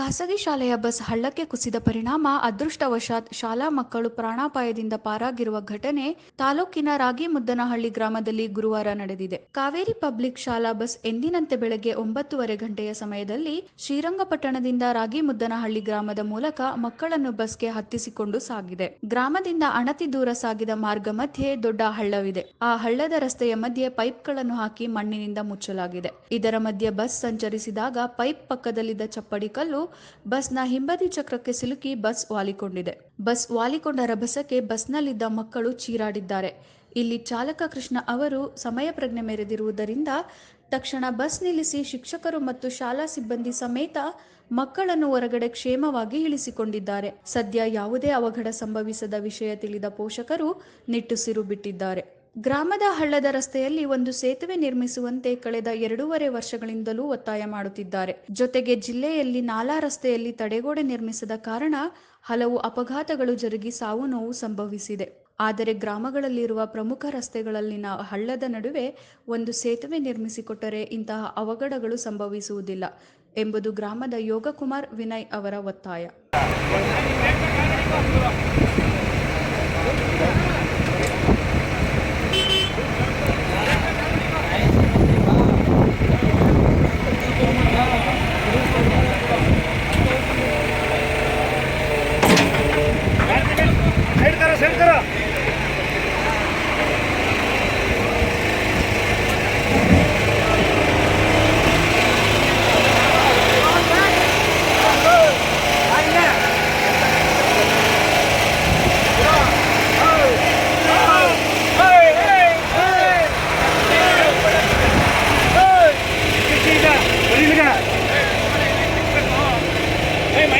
ಖಾಸಗಿ ಶಾಲೆಯ ಬಸ್ ಹಳ್ಳಕ್ಕೆ ಕುಸಿದ ಪರಿಣಾಮ, ಅದೃಷ್ಟವಶಾತ್ ಶಾಲಾ ಮಕ್ಕಳು ಪ್ರಾಣಾಪಾಯದಿಂದ ಪಾರಾಗಿರುವ ಘಟನೆ ತಾಲೂಕಿನ ರಾಗಿಮುದ್ದನಹಳ್ಳಿ ಗ್ರಾಮದಲ್ಲಿ ಗುರುವಾರ ನಡೆದಿದೆ. ಕಾವೇರಿ ಪಬ್ಲಿಕ್ ಶಾಲಾ ಬಸ್ ಎಂದಿನಂತೆ ಬೆಳಗ್ಗೆ ಒಂಬತ್ತುವರೆ ಗಂಟೆಯ ಸಮಯದಲ್ಲಿ ಶ್ರೀರಂಗಪಟ್ಟಣದಿಂದ ರಾಗಿಮುದ್ದನಹಳ್ಳಿ ಗ್ರಾಮದ ಮೂಲಕ ಮಕ್ಕಳನ್ನು ಬಸ್ಗೆ ಹತ್ತಿಸಿಕೊಂಡು ಸಾಗಿದೆ. ಗ್ರಾಮದಿಂದ ಅಣತಿ ದೂರ ಸಾಗಿದ ಮಾರ್ಗ ಮಧ್ಯೆ ದೊಡ್ಡ ಹಳ್ಳವಿದೆ. ಆ ಹಳ್ಳದ ರಸ್ತೆಯ ಮಧ್ಯೆ ಪೈಪ್ಗಳನ್ನು ಹಾಕಿ ಮಣ್ಣಿನಿಂದ ಮುಚ್ಚಲಾಗಿದೆ. ಇದರ ಮಧ್ಯೆ ಬಸ್ ಸಂಚರಿಸಿದಾಗ ಪೈಪ್ ಪಕ್ಕದಲ್ಲಿದ್ದ ಚಪ್ಪಡಿ ಕಲ್ಲು ಬಸ್ನ ಹಿಂಬದಿ ಚಕ್ರಕ್ಕೆ ಸಿಲುಕಿ ಬಸ್ ವಾಲಿಕೊಂಡಿದೆ. ಬಸ್ ವಾಲಿಕೊಂಡ ರಭಸಕ್ಕೆ ಬಸ್ನಲ್ಲಿದ್ದ ಮಕ್ಕಳು ಚೀರಾಡಿದ್ದಾರೆ. ಇಲ್ಲಿ ಚಾಲಕ ಕೃಷ್ಣ ಅವರು ಸಮಯ ಪ್ರಜ್ಞೆ ಮೆರೆದಿರುವುದರಿಂದ ತಕ್ಷಣ ಬಸ್ ನಿಲ್ಲಿಸಿ ಶಿಕ್ಷಕರು ಮತ್ತು ಶಾಲಾ ಸಿಬ್ಬಂದಿ ಸಮೇತ ಮಕ್ಕಳನ್ನು ಹೊರಗಡೆ ಕ್ಷೇಮವಾಗಿ ಇಳಿಸಿಕೊಂಡಿದ್ದಾರೆ. ಸದ್ಯ ಯಾವುದೇ ಅವಘಡ ಸಂಭವಿಸದ ವಿಷಯ ತಿಳಿದ ಪೋಷಕರು ನಿಟ್ಟುಸಿರು ಬಿಟ್ಟಿದ್ದಾರೆ. ಗ್ರಾಮದ ಹಳ್ಳದ ರಸ್ತೆಯಲ್ಲಿ ಒಂದು ಸೇತುವೆ ನಿರ್ಮಿಸುವಂತೆ ಕಳೆದ ಎರಡೂವರೆ ವರ್ಷಗಳಿಂದಲೂ ಒತ್ತಾಯ ಮಾಡುತ್ತಿದ್ದಾರೆ. ಜೊತೆಗೆ ಜಿಲ್ಲೆಯಲ್ಲಿ ನಾಲಾ ರಸ್ತೆಯಲ್ಲಿ ತಡೆಗೋಡೆ ನಿರ್ಮಿಸದ ಕಾರಣ ಹಲವು ಅಪಘಾತಗಳು ಜರುಗಿ ಸಾವು ನೋವು ಸಂಭವಿಸಿದೆ. ಆದರೆ ಗ್ರಾಮಗಳಲ್ಲಿರುವ ಪ್ರಮುಖ ರಸ್ತೆಗಳಲ್ಲಿನ ಹಳ್ಳದ ನಡುವೆ ಒಂದು ಸೇತುವೆ ನಿರ್ಮಿಸಿಕೊಟ್ಟರೆ ಇಂತಹ ಅವಘಡಗಳು ಸಂಭವಿಸುವುದಿಲ್ಲ ಎಂಬುದು ಗ್ರಾಮದ ಯೋಗಕುಮಾರ್ ವಿನಯ್ ಅವರ ಒತ್ತಾಯ.